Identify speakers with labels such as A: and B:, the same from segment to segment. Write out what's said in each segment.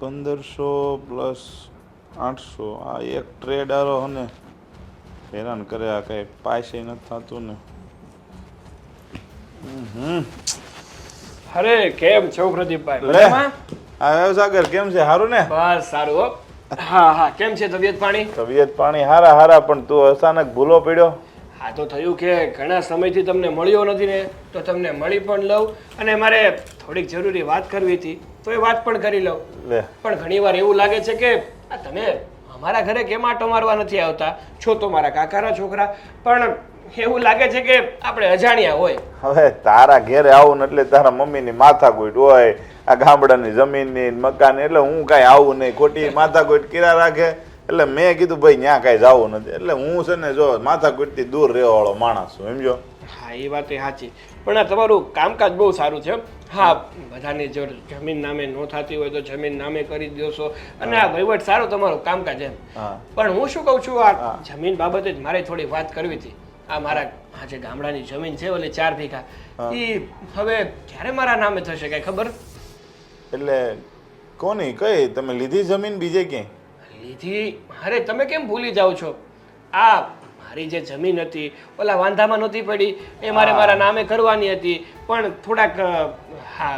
A: પંદરસો પ્લસ આઠસો. આ એક ટ્રેડ આરો અને હેરાન કરે આ કઈ પાસે નથી થતું ને. હમ
B: અરે કેમ છો પ્રદીપભાઈ? મજામાં?
A: આ સાગર કેમ છે? સારું ને?
B: બસ સારું હો. હા હા કેમ છે તબિયત પાણી?
A: તબિયત પાણી હારા હારા પણ તું અચાનક ભૂલો પડ્યો?
B: હા તો થયું કે ઘણા સમયથી તમને મળ્યો નથી ને તો તમને મળી પણ લઉં. અને મારે થોડીક જરૂરી વાત કરવી હતી તો એ વાત પણ કરી લઉં.
A: લે.
B: પણ ઘણીવાર એવું લાગે છે કે આ તમે અમારા ઘરે કેમ આટો મારવા નથી આવતા? છો તો મારા કાકાના છોકરા. પણ એવું લાગે છે કે આપણે અજાણ્યા હોય.
A: હવે તારા ઘેરે આવું એટલે તારા મમ્મીની માથાકૂટ હોય આ ગામડાની જમીનની મકાન એટલે હું કાંઈ આવું નહીં. ખોટી માથાકૂટ કિરા રાખે. એટલે મેં કીધું ભાઈ ત્યાં કાંઈ જવું નથી. એટલે હું છે ને જો માથાકૂટથી દૂર રહેવાવાળો માણસ છું સમજો?
B: હા એ વાત એ સાચી. પણ આ તમારું કામકાજ બહુ સારું છે. હા બધાની જો જમીન નામે નો થતી હોય તો જમીન નામે કરી દેશો અને આ વહીવટ સારો તમારું કામકાજ એમ. પણ હું શું કહું છું આ જમીન બાબતે જ મારે થોડી વાત કરવી હતી. આ મારા આ જે ગામડાની જમીન છે ઓલી ચાર વીઘા એ હવે ક્યારે મારા નામે થશે કઈ ખબર?
A: એટલે કોની કઈ? તમે લીધી જમીન બીજે ક્યાંય?
B: લીધી અરે તમે કેમ ભૂલી જાઓ છો? આ મારી જે જમીન હતી ઓલા વાંધામાં નહોતી પડી એ મારે મારા નામે કરવાની હતી પણ થોડાક હા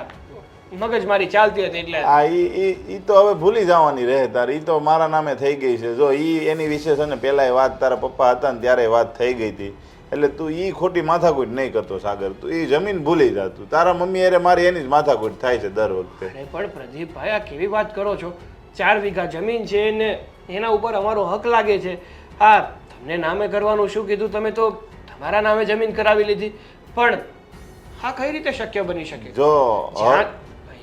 B: મગજ મારી ચાલતી હતી એટલે
A: હા એ એ તો હવે ભૂલી જવાની રહે તારે એ તો મારા નામે થઈ ગઈ છે. જો એ એની વિશે છે ને પહેલાંય વાત તારા પપ્પા હતા ને ત્યારે વાત થઈ ગઈ હતી. એટલે તું એ ખોટી માથાકૂટ નહીં કરતો સાગર. તું ઈ જમીન ભૂલી જા તું. તારા મમ્મી અરે મારી એની જ માથાકૂટ થાય છે દર વખતે.
B: અરે પણ પ્રદીપભાઈ આ કેવી વાત કરો છો? ચાર વીઘા જમીન છે ને એના ઉપર અમારો હક લાગે છે. હા તમને નામે કરવાનું શું કીધું તમે તો તમારા નામે જમીન કરાવી લીધી. પણ હા કઈ રીતે શક્ય બની શકે?
A: જો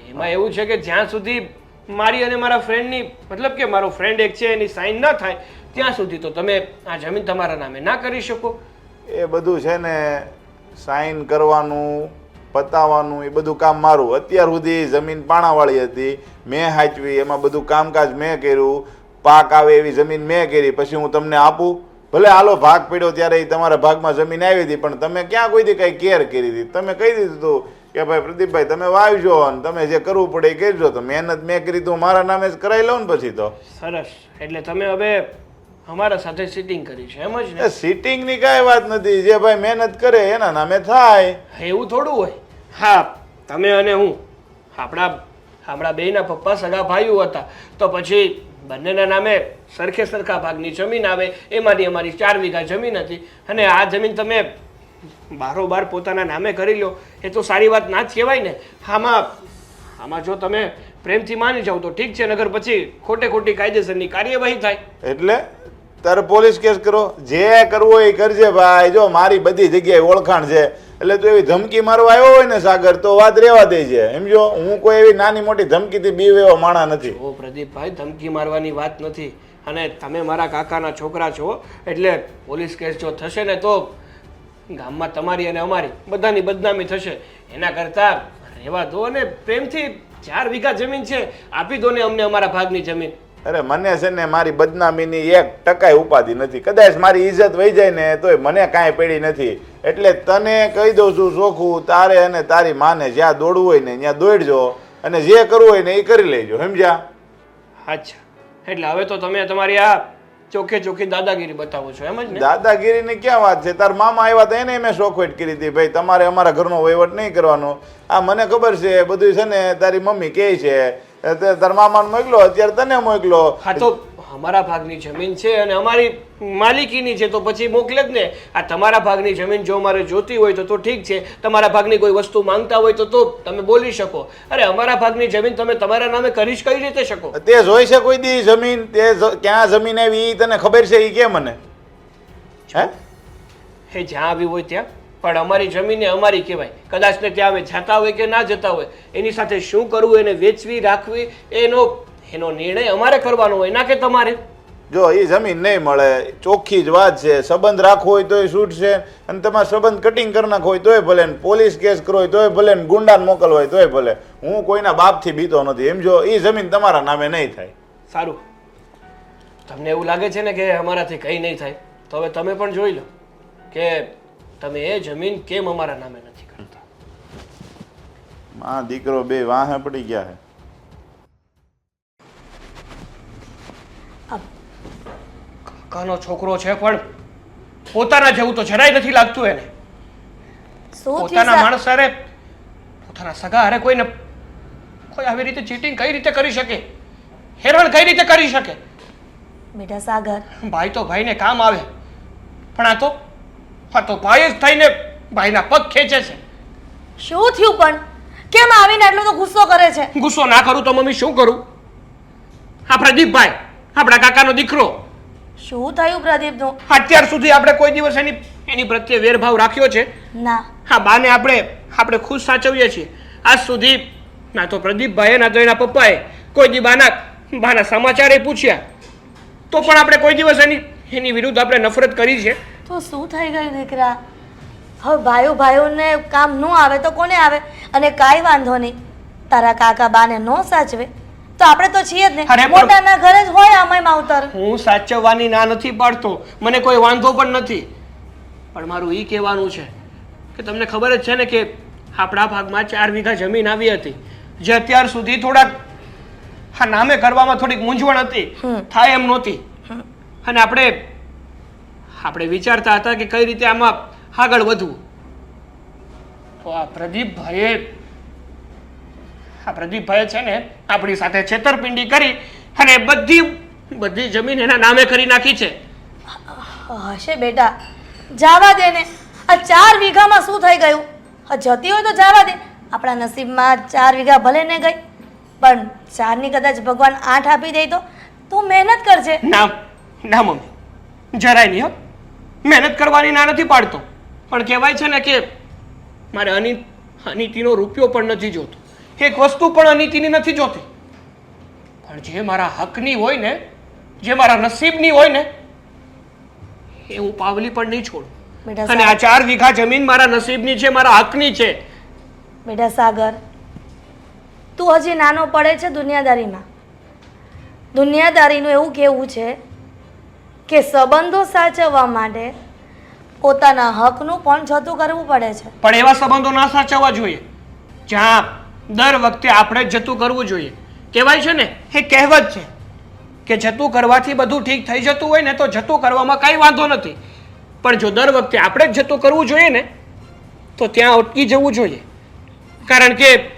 B: એમાં એવું છે કે જ્યાં સુધી મારી અને મારા ફ્રેન્ડની મતલબ કે મારો ફ્રેન્ડ એક છે એની સાઈન ન થાય ત્યાં સુધી તો તમે આ જમીન તમારા નામે ના કરી શકો.
A: એ બધું છે ને સાઈન કરવાનું પતાવવાનું એ બધું કામ મારું. અત્યાર સુધી જમીન પાણાવાળી હતી મેં હાચવી એમાં બધું કામકાજ મેં કર્યું. પાક આવે એવી જમીન મેં કરી પછી હું તમને આપું. ભલે હાલો ભાગ પડ્યો ત્યારે એ તમારા ભાગમાં જમીન આવી હતી પણ તમે ક્યાં કોઈ દી કઈ કેર કરી હતી તમે કહી દીધું હતું કે ભાઈ પ્રદીપભાઈ તમે વાવજો અને તમે જે કરવું પડે એ કરજો. તો મહેનત મેં કરી તો મારા નામે જ કરાવી લઉં ને પછી તો.
B: સરસ. એટલે તમે હવે અમારા સાથે સિટિંગ કરી છે એમ જ ને?
A: એ સિટિંગની કાંઈ વાત નથી. જે ભાઈ મહેનત કરે એના નામે થાય.
B: એવું થોડું હોય. હા તમે અને હું આપણા આપણા બેયના પપ્પા સગા ભાઈઓ હતા. તો પછી બંનેના નામે સરખે સરખા ભાગની જમીન આવે, એમાંથી અમારી ચાર વીઘા જમીન હતી. અને આ જમીન તમે બારોબાર પોતાના નામે કરી લો, એ તો સારી વાત ના જ કહેવાય ને. આમાં આમાં જો તમે પ્રેમથી માની જાઓ તો ઠીક છે, નગર પછી ખોટે ખોટી કાયદેસરની કાર્યવાહી થાય.
A: એટલે તારે પોલીસ કેસ કરો. જે કરવું એ કરજે ભાઈ. જો મારી બધી જગ્યાએ ઓળખાણ છે. એટલે તું એવી ધમકી મારવા આવ્યો હોય ને સાગર, તો વાત રહેવા દે છે એમ જો, હું કોઈ એવી નાની મોટી ધમકીથી બીવ એવો માણા નથી.
B: ઓ પ્રદીપભાઈ, ધમકી મારવાની વાત નથી. અને તમે મારા કાકાના છોકરા છો, એટલે પોલીસ કેસ જો થશે ને તો ગામમાં તમારી અને અમારી બધાની બદનામી થશે. એના કરતાં રહેવા દો અને પ્રેમથી ચાર વીઘા જમીન છે. આપી દો ને અમને અમારા ભાગની જમીન.
A: અરે મને છે ને મારી બદનામીની એક ટકાય ઉપાધિ નથી. કદાચ મારી ઇજ્જત વહી જાય ને તોય મને કાંઈ પડી નથી. એટલે તને કહી દઉં છું ચોખ્ખું તારે અને તારી માને જ્યાં દોડવું હોય ને ત્યાં દોડજો અને જે કરવું હોય ને એ કરી લેજો સમજ્યા?
B: અચ્છા. એટલે હવે તો તમે તમારી આ ચોખ્ખે ચોખ્ખી દાદાગીરી બતાવો છો એમ જ ને?
A: દાદાગીરીની ક્યાં વાત છે? તાર મામા આવ્યા હતા એને મેં શોખવેટ કરી હતી ભાઈ તમારે અમારા ઘરનો વહીવટ નહીં કરવાનો. આ મને ખબર છે બધું છે ને તારી મમ્મી કહે છે તાર મોકલો અત્યારે તને મોકલો.
B: હા તો અમારા ભાગની જમીન છે અને અમારી માલિકીની છે તો પછી મોકલે જ ને. આ તમારા ભાગની જમીન જો મારે જોતી હોય તો તો ઠીક છે. તમારા ભાગની કોઈ વસ્તુ માંગતા હોય તો તો તમે બોલી શકો. અરે અમારા ભાગની જમીન તમે તમારા નામે કરી જ કઈ રીતે શકો?
A: તે જોઈ છે કોઈ દી જમીન તે ક્યાં જમીન આવી તને ખબર છે એ કે મને? હે?
B: હે જ્યાં આવી હોય ત્યાં? પણ અમારી જમીન અમારી કહેવાય. કદાચ ને ત્યાં અમે જતા હોય કે ના જતા હોય એની સાથે શું કરવું એને વેચવી રાખવી એનો એનો નિર્ણય અમારે કરવાનો હોય ના કે તમારે?
A: જો એ જમીન નહીં મળે ચોખ્ખી જ વાત છે. સંબંધ રાખવો હોય તોય છૂટ છે અને તમારે સંબંધ કટિંગ કરી નાખો હોય તોય ભલે પોલીસ કેસ કરો હોય તોય ભલે ગુંડાને મોકલવો હોય તોય ભલે. હું કોઈના બાપથી બીતો નથી. એમ જો એ જમીન તમારા નામે નહીં થાય.
B: સારું. તમને એવું લાગે છે ને કે અમારાથી કંઈ નહીં થાય? તો હવે તમે પણ જોઈ લો કે તમે એ જમીન કેમ અમારા નામે નથી કરતા?
A: માં દીકરો બે વાહે પડી ગયા
C: હે.
B: કાકાનો છોકરો છે પણ પોતાના જેવું તો જરાય નથી લાગતું એને. પોતાના માણસ અરે પોતાના સગા અરે કોઈને કોઈ આવી રીતે ચીટિંગ કઈ રીતે કરી શકે? હેરાન કઈ રીતે કરી શકે?
C: મીઠા સાગર.
B: ભાઈ તો ભાઈને કામ આવે. પણ આ તો આ તો ભાઈ જ થઈને ભાઈના પગ ખેંચે છે.
C: શું થયું પણ? કેમ આવીને એટલો તો ગુસ્સો કરે છે?
B: ગુસ્સો ના કરું તો મમ્મી શું કરું? આ પ્રદીપભાઈ આપણા કાકાનો દીકરો.
C: શું થયું પ્રદીપનું?
B: અત્યાર સુધી આપણે કોઈ દિવસ એની એની પ્રત્યે વેરભાવ રાખ્યો છે?
C: ના.
B: હા બાને આપણે આપણે ખુશ સાચવીએ છીએ. આજ સુધી ના તો પ્રદીપભાઈએ ના તો એના પપ્પાએ કોઈ દી બાના બાના સમાચારે પૂછ્યા. તો પણ આપણે કોઈ દિવસ એની એની વિરુદ્ધ આપણે નફરત કરી છે.
C: તો શું થઈ ગયું દીકરા? હવે ભાઈઓ ભાઈઓને કામ ન આવે તો કોને આવે? અને કાંઈ વાંધો નહીં. તારા કાકા બાને ન સાચવે. તો આપણે તો છીએ જ ને. મોટાના ઘરે જ હોય આમય માવતર.
B: હું સાચવવાની ના નથી પાડતો. મને કોઈ વાંધો પણ નથી. પણ મારું એ કહેવાનું છે કે તમને ખબર જ છે ને કે આપણા ભાગમાં ચાર વીઘા જમીન આવી હતી. જે અત્યાર સુધી થોડાક હા નામે કરવામાં થોડીક મૂંઝવણ હતી. થાય એમ નહોતી. અને આપણે આપણે વિચારતા હતા કે કઈ રીતે આમાં આગળ વધવું. તો આ પ્રદીપભાઈએ આ પ્રદીપભાઈ છે ને આપણી સાથે છેતરપિંડી કરી અને બધી બધી જમીન એના નામે કરી નાખી છે.
C: હશે બેટા. જાવા દે ને. આ ચાર વીઘામાં શું થઈ ગયું? આ જતી હોય તો જાવા દે. આપણા નસીબમાં ચાર વીઘા ભલે ને ગઈ પણ ચારની કદાચ ભગવાન આઠ આપી દે તો તું મહેનત કરજે.
B: ના ના મમ્મી. જરાય નહીં હો. મહેનત કરવાની ના નથી પાડતો. પણ કહેવાય છે ને કે મારે અનિત અનિતિનો રૂપિયો પણ નથી જોતો. એક વસ્તુ પણ અનિતિની નથી જોતી. પણ જે મારા હકની હોય ને જે મારા નસીબની હોય ને એ હું પાવલી પણ નહીં છોડું. અને આ ચાર વીઘા જમીન મારા નસીબની છે મારા હકની છે.
C: બેટા સાગર તું હજી નાનો પડે છે દુનિયાદારીમાં. દુનિયાદારીનું એવું કહેવું છે કે સંબંધો સાચવવા માટે પોતાના હકનું પણ જતું કરવું પડે છે.
B: પણ એવા સંબંધો ના સાચવવા જોઈએ. જ્યાં દર વખતે આપણે જતું કરવું જોઈએ. કહેવાય છે ને, એ કહેવત છે કે જતું કરવાથી બધું ઠીક થઈ જતું હોય ને તો જતું કરવામાં કાંઈ વાંધો નથી. પણ જો દર વખતે આપણે જ જતું કરવું જોઈએ ને, તો ત્યાં અટકી જવું જોઈએ. કારણ કે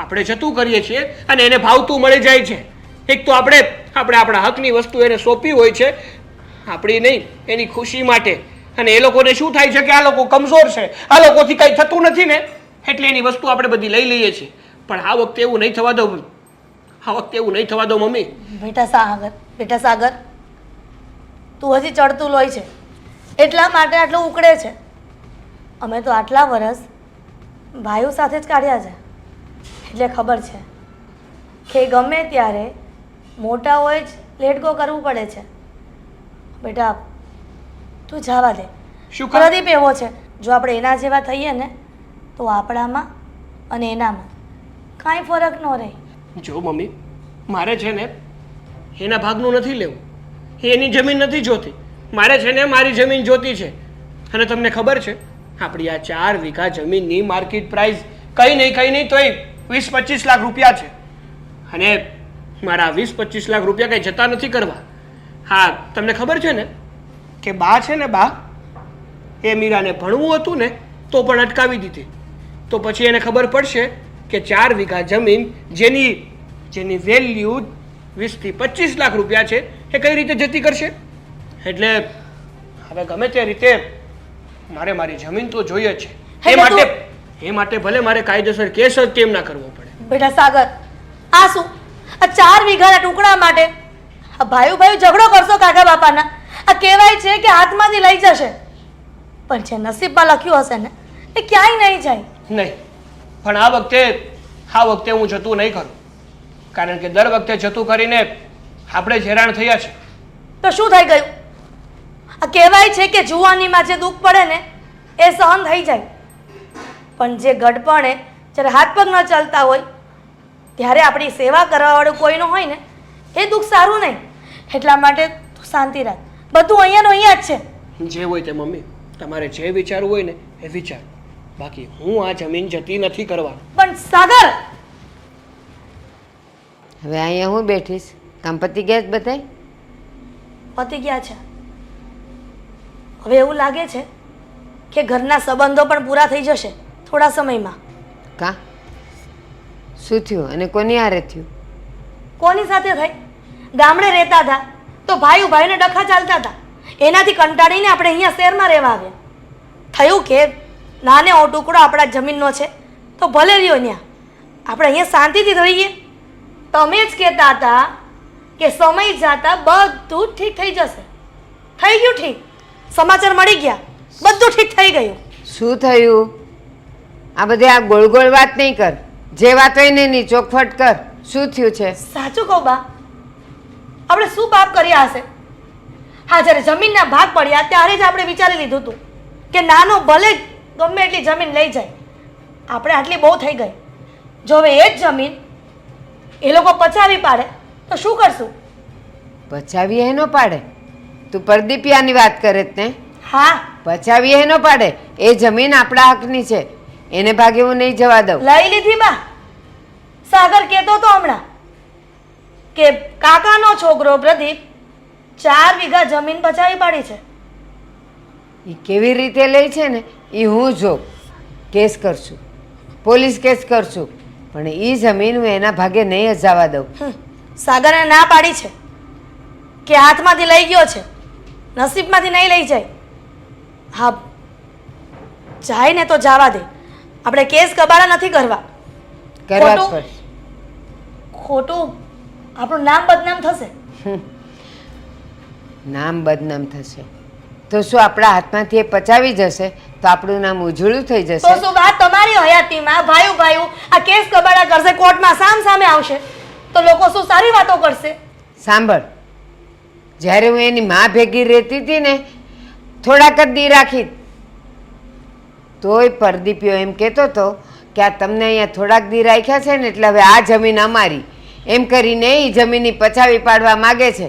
B: આપણે જતું કરીએ છીએ અને એને ભાવતું મળી જાય છે. એક તો આપણે આપણે આપણા હકની વસ્તુ એને સોંપી હોય છે, આપણી નહીં, એની ખુશી માટે. અને એ લોકોને શું થાય છે કે આ લોકો કમજોર છે? આ લોકોથી કંઈ થતું નથી ને? એટલે એની વસ્તુ આપણે બધી લઈ લઈએ છીએ. પણ આ વખતે એવું નહીં થવા દો આ વખતે એવું નહીં થવા દો, મમ્મી.
C: બેટા સાગર બેટા સાગર, તું હજી ચડતું લોય છે. એટલા માટે આટલું ઉકળે છે. અમે તો આટલા વર્ષ ભાઈઓ સાથે જ કાઢ્યા છે. એટલે ખબર છે. કે ગમે ત્યારે મોટાઓએ જ લેટ ગો કરવું પડે છે. બેટા તું જવા દે.
B: શું
C: પ્રદીપ એવો છે. જો આપણે એના જેવા થઈએ ને તો આપણામાં અને એનામાં કાંઈ ફરક ન રહે.
B: જો મમ્મી મારે છે ને એના ભાગનું નથી લેવું. એ એની જમીન નથી જોતી. મારે છે ને મારી જમીન જોતી છે. અને તમને ખબર છે આપણી આ ચાર વીઘા જમીનની માર્કેટ પ્રાઇસ કંઈ નહીં કંઈ નહીં તોય વીસ પચીસ લાખ રૂપિયા છે. અને મારા વીસ પચીસ લાખ રૂપિયા કંઈ જતા નથી કરવા. હા તમને ખબર છે ને કે બા છે ને બા એ મીરાને ભણવું હતું ને તો પણ અટકાવી દીધી. તો પછી એને ખબર પડશે કે ચાર વીઘા જમીન જેની જેની વેલ્યુ વીસથી પચીસ લાખ રૂપિયા છે એ કઈ રીતે જતી કરશે? એટલે હવે ગમે તે રીતે મારે મારી જમીન તો જોઈએ છે. એ માટે એ માટે ભલે મારે કાયદેસર કેસ જ કેમ ના કરવો પડે.
C: બેટા સાગર આ શું? આ ચાર વીઘાના ટુકડા માટે. આ ભાઈ ભાઈઓ ઝઘડો કરશો કાકા બાપાના. આ કહેવાય છે કે હાથમાંથી લઈ જશે. પણ જે નસીબમાં લખ્યું હશે ને એ ક્યાંય નહીં જાય.
B: નહીં. પણ આ વખતે આ વખતે હું જતું નહીં કરું. કારણ કે દર વખતે જતું કરીને આપણે જ હેરાન થયા છે.
C: તો શું થઈ ગયું? આ કહેવાય છે કે જુવાનીમાં જે દુઃખ પડે ને એ સહન થઈ જાય. પણ જે ગડપણે જ્યારે હાથ પગ ન ચાલતા હોય ત્યારે આપણી સેવા કરવાવાળું કોઈનું હોય ને એ દુઃખ સારું નહીં. એટલા માટે તું શાંતિ રાખ. બધું અહીંયાનું અહીંયા જ છે.
B: જે હોય તે મમ્મી તમારે જે વિચારવું હોય ને એ વિચાર. બાકી હું આ જમીન જતી નથી કરવાનું.
C: પણ સાગર!
D: હવે અહીંયા હું બેઠીશ? કામ પતી ગયા બધાય?
C: પતી ગયા છે. હવે એવું લાગે છે કે ઘરના સંબંધો પણ પૂરા થઈ જશે થોડા સમયમાં.
D: કા? શું થયું? અને કોની હારે થયું?
C: કોની સાથે થઈ? ગામડે રહેતા હતા. તો ભાઈ ભાઈને ડખા ચાલતા હતા. એનાથી કંટાળીને આપણે અહીંયા શહેરમાં રહેવા આવ્યા. થયું કે નાને ઓ ટુકડો આપણા જમીનનો છે. તો ભલે રહ્યો ત્યાં આપણે અહીંયા શાંતિથી રહીએ. તમે જ કહેતા હતા કે સમય જતા બધું ઠીક થઈ જશે. થઈ ગયું ઠીક. સમાચાર મળી ગયા. બધું ઠીક થઈ ગયું.
D: શું થયું? આ બધી આ ગોળ ગોળ વાત નહીં કર. જે વાતો એને ની ચોખવટ કર. શું થયું છે?
C: સાચું કહું બા. આપણે શું પાપ કર્યા હશે? હા જ્યારે જમીનના ભાગ પડ્યા ત્યારે જ આપણે વિચારી લીધું હતું કે નાનો ભલે ગમે એટલી જમીન લઈ જાય. આપણે આટલી બહુ થઈ ગઈ. જો હવે એ જ જમીન એ લોકો પચાવી પાડે તો શું કરશું?
D: પચાવી એનો પાડે? તું પરદીપિયાની વાત કરે જ ને.
C: હા.
D: પચાવી એનો પાડે? એ જમીન આપણા હકની છે. એને ભાગે હું નહીં જવા દઉં.
C: લઈ લીધી બા સાગર કહેતો તો હમણાં કે કાકાનો છોકરો પ્રદીપ ચાર વીઘા જમીન બચાવી પાડી છે.
D: એ કેવી રીતે લે છે ને? એ હું જો કેસ કરશું પોલીસ કેસ કરશું પણ એ જમીન હું એના ભાગે નહીં અજાવા જવા દઉં.
C: સાગરે ના પાડી છે કે હાથમાંથી લઈ ગયો છે નસીબમાંથી નહીં લઈ જાય. હા જાય ને તો જવા દે. આપણે કેસ કબાડા નથી કરવા.
D: કરવા જ
C: ખોટું?
D: પડશે
C: ખોટું? આપણું નામ બદનામ થશે.
D: નામ બદનામ થશે. તો શું આપણા હાથમાંથી એ પચાવી જશે? તો આપણું નામ ઉજળું થઈ
C: તો
D: જશે
C: શું વાત તમારી હયાતીમાં? ભાઈ ભાઈ આ કેસ કબાડા કરશે કોર્ટમાં સામ સામે આવશે. તો લોકો શું સારી વાતો કરશે?
D: સાંભળ. જ્યારે હું એની માં ભેગી રહેતી હતી ને થોડાક જ દી રાખી તોય પરદીપ્યો એમ કહેતો હતો કે આ તમને અહીંયા થોડાક દી રાખ્યા છે ને એટલે હવે આ જમીન અમારી. એમ કરીને એ જમીનની પચાવી પાડવા માગે છે.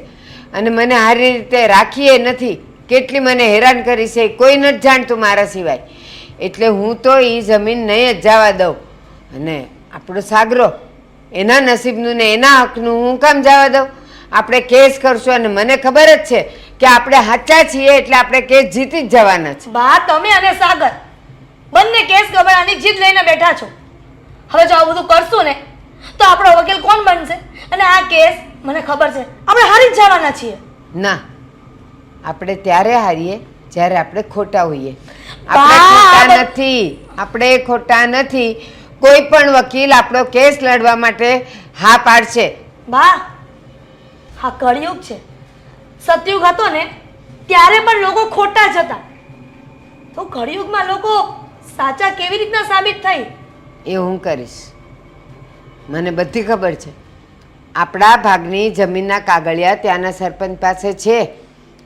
D: અને મને સારી રીતે રાખીએ નથી. કેટલી મને હેરાન કરી છે કોઈ નથી જાણતું મારા સિવાય. એટલે હું તો એ જમીન નહીં જ જવા દઉં. અને આપણો સાગરો, એના નસીબનું ને એના હકનું હું કામ જવા દઉં? આપણે કેસ કરશું અને મને ખબર જ છે કે આપણે સાચા છીએ એટલે આપણે કેસ જીતી જ જવાના છે.
C: બા, તમે અને સાગર. બંને કેસ ગબડાની જીદ લઈને બેઠા છો. હવે જો આ બધું કરશું ને તો આપણો વકીલ કોણ બનશે? અને આ કેસ મને ખબર છે આપણે હારી જ જવાના છીએ.
D: ના આપણે ત્યારે હારીએ જ્યારે આપણે ખોટા હોઈએ. આપણે ખોટા નથી આપણે ખોટા નથી. કોઈ પણ વકીલ આપણો કેસ લડવા માટે હા પાડશે.
C: બા હા કળિયુગ છે. સતયુગ હતો ને ત્યારે પણ લોકો ખોટા જ હતા. તો કળિયુગમાં લોકો સાચા કેવી રીતના સાબિત થઈ?
D: એ હું કરીશ. મને બધી ખબર છે. આપણા ભાગની જમીનના કાગળિયા ત્યાંના સરપંચ પાસે છે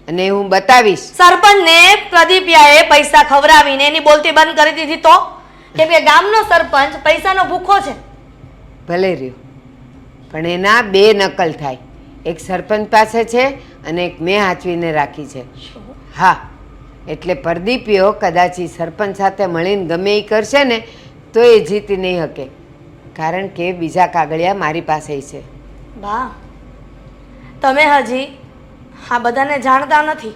D: અને હું બતાવીશ.
C: સરપંચને પ્રદીપિયાએ પૈસા ખવડાવીને એની બોલતી બંધ કરી દીધી તો? કેમ કે ગામનો સરપંચ પૈસાનો ભૂખો છે.
D: ભલે રહ્યો. પણ એના બે નકલ થાય. એક સરપંચ પાસે છે અને એક મેં હાચવીને રાખી છે. હા. એટલે પરદીપીઓ કદાચ એ સરપંચ સાથે મળીને ગમે એ કરશે ને, તો એ જીતી નહીં શકે. કારણ કે બીજા કાગળિયા મારી પાસે છે.
C: બા તમે હજી આ બધાને જાણતા નથી.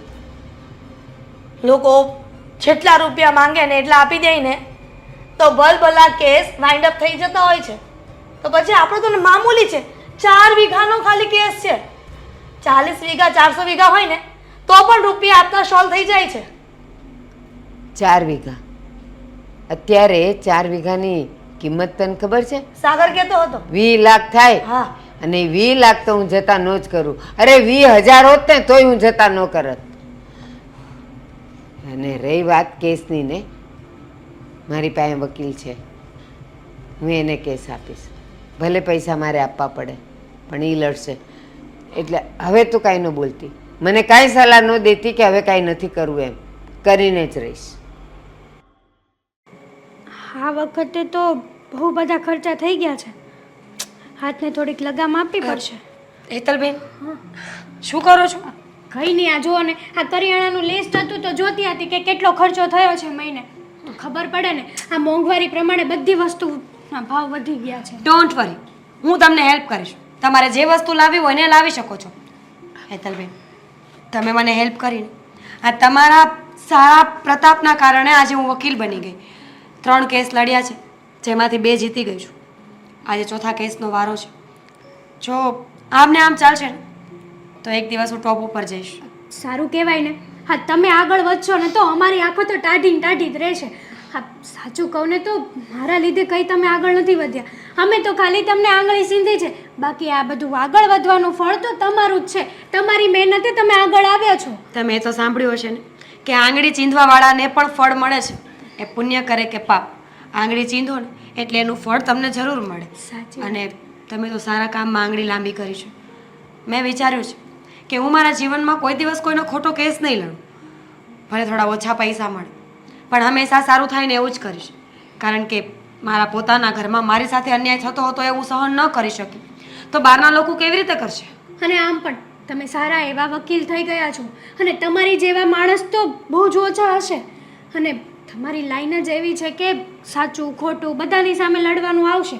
C: લોકો જેટલા રૂપિયા માંગે ને એટલા આપી દે ને, તો ભલભલા કેસ વાઇન્ડ અપ થઈ જતા હોય છે. તો પછી આપણો તો મામૂલી છે. ચાર વીઘાનો ખાલી કેસ છે. ચાલીસ વીઘા, ચારસો વીઘા હોય ને, તો પણ રૂપિયા આપતા સોલ્વ થઈ જાય છે.
D: ચાર વીઘા. અત્યારે ચાર વીઘાની કિંમત તને ખબર છે?
C: સાગર કેતો હતો.
D: વી લાખ થાય.
C: હા.
D: અને વી લાખ તો હું જતા ન જ કરું. અરે વી હજાર હોત ને તોય હું જતા ન કરત. અને રહી વાત કેસની ને મારી પાસે વકીલ છે. હું એને કેસ આપીશ. ભલે પૈસા મારે આપવા પડે પણ એ લડશે. એટલે હવે તું કાંઈ ન બોલતી. મને કાંઈ સલાહ ન દેતી કે હવે કાંઈ નથી કરવું એમ. કરીને જ રહીશ.
E: આ વખતે તો બહુ બધા ખર્ચા થઈ ગયા છે. હાથને થોડીક લગામ આપવી પડશે.
F: હેતલબેન શું કરો છો?
E: કઈ નહીં આ જુઓ ને આ કરિયાણાનું લિસ્ટ હતું તો જોતી હતી કે કેટલો ખર્ચો થયો છે મહિને. તો ખબર પડે ને આ મોંઘવારી પ્રમાણે બધી વસ્તુના ભાવ વધી ગયા છે.
F: ડોન્ટ વરી હું તમને હેલ્પ કરીશ. તમારે જે વસ્તુ લાવવી હોય ને લાવી શકો છો. હેતલબેન તમે મને હેલ્પ કરીને આ તમારા સારા પ્રતાપના કારણે આજે હું વકીલ બની ગઈ. ત્રણ કેસ લડ્યા છે જેમાંથી બે જીતી ગઈ છું. આજે ચોથા કેસનો વારો છે. જો આમને આમ ચાલશે ને તો એક દિવસ હું ટોપ ઉપર જઈશ.
E: સારું કહેવાય ને. હા તમે આગળ વધશો ને તો અમારી આંખો તો ટાઢી ટાઢી જ રહેશે. હા સાચું કહું ને તો મારા લીધે કંઈ તમે આગળ નથી વધ્યા. અમે તો ખાલી તમને આંગળી સીંધી છે. બાકી આ બધું આગળ વધવાનું ફળ તો તમારું જ છે. તમારી મહેનતે તમે આગળ આવ્યા છો.
F: તમે એ તો સાંભળ્યું હશે ને કે આંગળી ચીંધવાવાળાને પણ ફળ મળે છે. એ પુણ્ય કરે કે પાપ. આંગળી ચીંધો ને એટલે એનું ફળ તમને જરૂર મળે. અને તમે તો સારા કામમાં આંગળી લાંબી કરી છે. મેં વિચાર્યું છે કે હું મારા જીવનમાં કોઈ દિવસ કોઈનો ખોટો કેસ નહીં લડું. ભલે થોડા ઓછા પૈસા મળે. પણ હંમેશા સારું થાય ને એવું જ કરીશ. કારણ કે મારા પોતાના ઘરમાં મારી સાથે અન્યાય થતો હતો એ હું સહન ન કરી શકી. તો બહારના લોકો કેવી રીતે કરશે?
E: અને આમ પણ તમે સારા એવા વકીલ થઈ ગયા છો. અને તમારી જેવા માણસ તો બહુ જ ઓછા હશે. અને તમારી લાઈન જ એવી છે કે સાચું ખોટું બધાની સામે લડવાનું આવશે.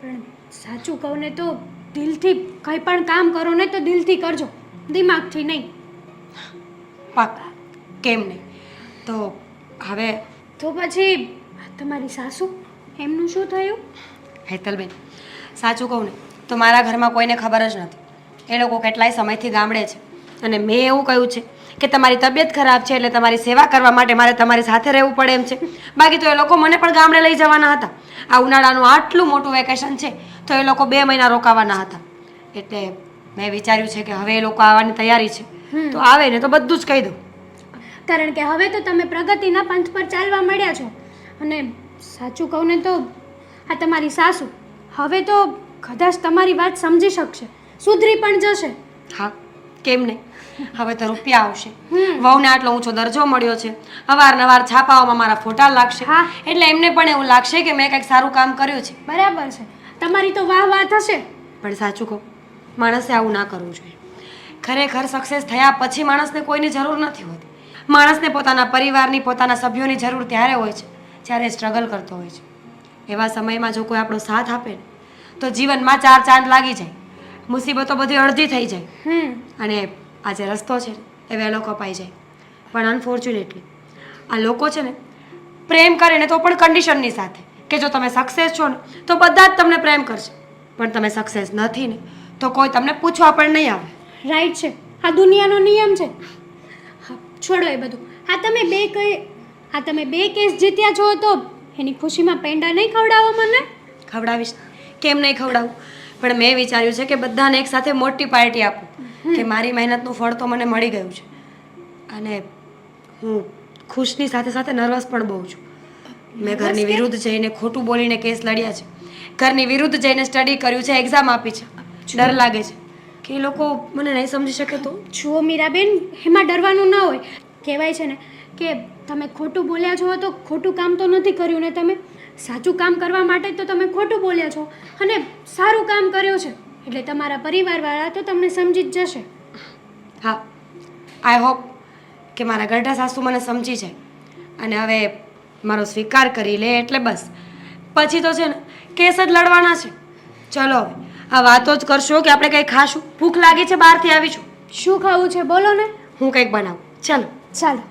E: પણ સાચું કહું ને તો દિલથી કંઈ પણ કામ કરો ને તો દિલથી કરજો. દિમાગથી નહીં.
F: પાકા કેમ નહીં? તો હવે
E: તો પછી તમારી સાસુ એમનું શું થયું?
F: હેતલબેન સાચું કહું ને તો મારા ઘરમાં કોઈને ખબર જ નથી. એ લોકો કેટલાય સમયથી ગામડે છે. અને મેં એવું કહ્યું છે કે તમારી તબિયત ખરાબ છે એટલે તમારી સેવા કરવા માટે મારે તમારી સાથે રહેવું પડે એમ છે. બાકી તો એ લોકો મને પણ ગામડે લઈ જવાના હતા. આ ઉનાળાનું આટલું મોટું વેકેશન છે તો એ લોકો બે મહિના રોકાવાના હતા. એટલે મેં વિચાર્યું છે કે હવે એ લોકો આવવાની તૈયારી છે. તો આવે ને તો બધું જ કહી દઉં.
E: કારણ કે હવે તો તમે પ્રગતિના પંથ પર ચાલવા મળ્યા છો. અને સાચું કહું ને તો આ તમારી સાસુ હવે તો કદાચ તમારી વાત સમજી શકશે. સુધરી પણ જશે.
F: હા કેમ નહીં? હવે તો રૂપિયા આવશે. વહુને આટલો ઊંચો દરજ્જો મળ્યો છે. અવારનવાર છાપાઓમાં મારા ફોટા લાગશે. એટલે એમને પણ એવું લાગશે કે મેં કંઈક સારું કામ કર્યું છે.
E: બરાબર છે. તમારી તો વાહ વાહ થશે.
F: પણ સાચું કહું માણસે આવું ના કરવું જોઈએ. ખરેખર સક્સેસ થયા પછી માણસને કોઈની જરૂર નથી હોતી. માણસને પોતાના પરિવારની પોતાના સભ્યોની જરૂર ત્યારે હોય છે જ્યારે સ્ટ્રગલ કરતો હોય છે. એવા સમયમાં જો કોઈ આપણો સાથ આપે તો જીવનમાં ચાર ચાંદ લાગી જાય. મુસીબતો બધી અડધી થઈ જાય. અને આ જે રસ્તો છે ને, એ વહેલો કપાઈ જાય. પણ અનફોર્ચ્યુનેટલી આ લોકો છે ને પ્રેમ કરે ને તો પણ કન્ડિશનની સાથે કે જો તમે સક્સેસ છો ને તો બધા જ તમને પ્રેમ કરશે. પણ તમે સક્સેસ નથી ને તો કોઈ તમને પૂછવા પણ નહીં આવે.
E: રાઈટ છે. આ દુનિયાનો નિયમ છે. છોડો એ બધું. આ તમે બે કઈ આ તમે બે કેસ જીત્યા છો તો એની ખુશીમાં પેંડા નહીં ખવડાવો મને?
F: ખવડાવીશ. કેમ નહીં ખવડાવું? પણ મેં વિચાર્યું છે કે બધાને એક સાથે મોટી પાર્ટી આપું. કે મારી મહેનતનું ફળ તો મને મળી ગયું છે. અને હું ખુશની સાથે સાથે નર્વસ પણ બહુ છું. મેં ઘરની વિરુદ્ધ જઈને ખોટું બોલીને કેસ લડ્યા છે. ઘરની વિરુદ્ધ જઈને સ્ટડી કર્યું છે એક્ઝામ આપી છે. ડર લાગે છે. કે એ લોકો મને નહીં સમજી શકે તો?
E: જુઓ મીરાબેન એમાં ડરવાનું ન હોય. કહેવાય છે ને કે તમે ખોટું બોલ્યા છો તો ખોટું કામ તો નથી કર્યું ને તમે સાચું કામ કરવા માટે તો તમે ખોટું બોલ્યા છો. અને સારું કામ કર્યું છે. એટલે તમારા પરિવારવાળા તો તમને સમજી જ જશે.
F: હા આઈ હોપ કે મારા ગરઢા સાસુ મને સમજી છે અને હવે મારો સ્વીકાર કરી લે એટલે બસ. પછી તો છે ને કેસ જ લડવાના છે. ચલો હવે આ વાતો જ કરશો કે આપણે કંઈ ખાશું? ભૂખ લાગી છે બહારથી આવીશું
E: શું ખાવું છે બોલો ને.
F: હું કંઈક બનાવું. ચાલો.
E: ચાલો.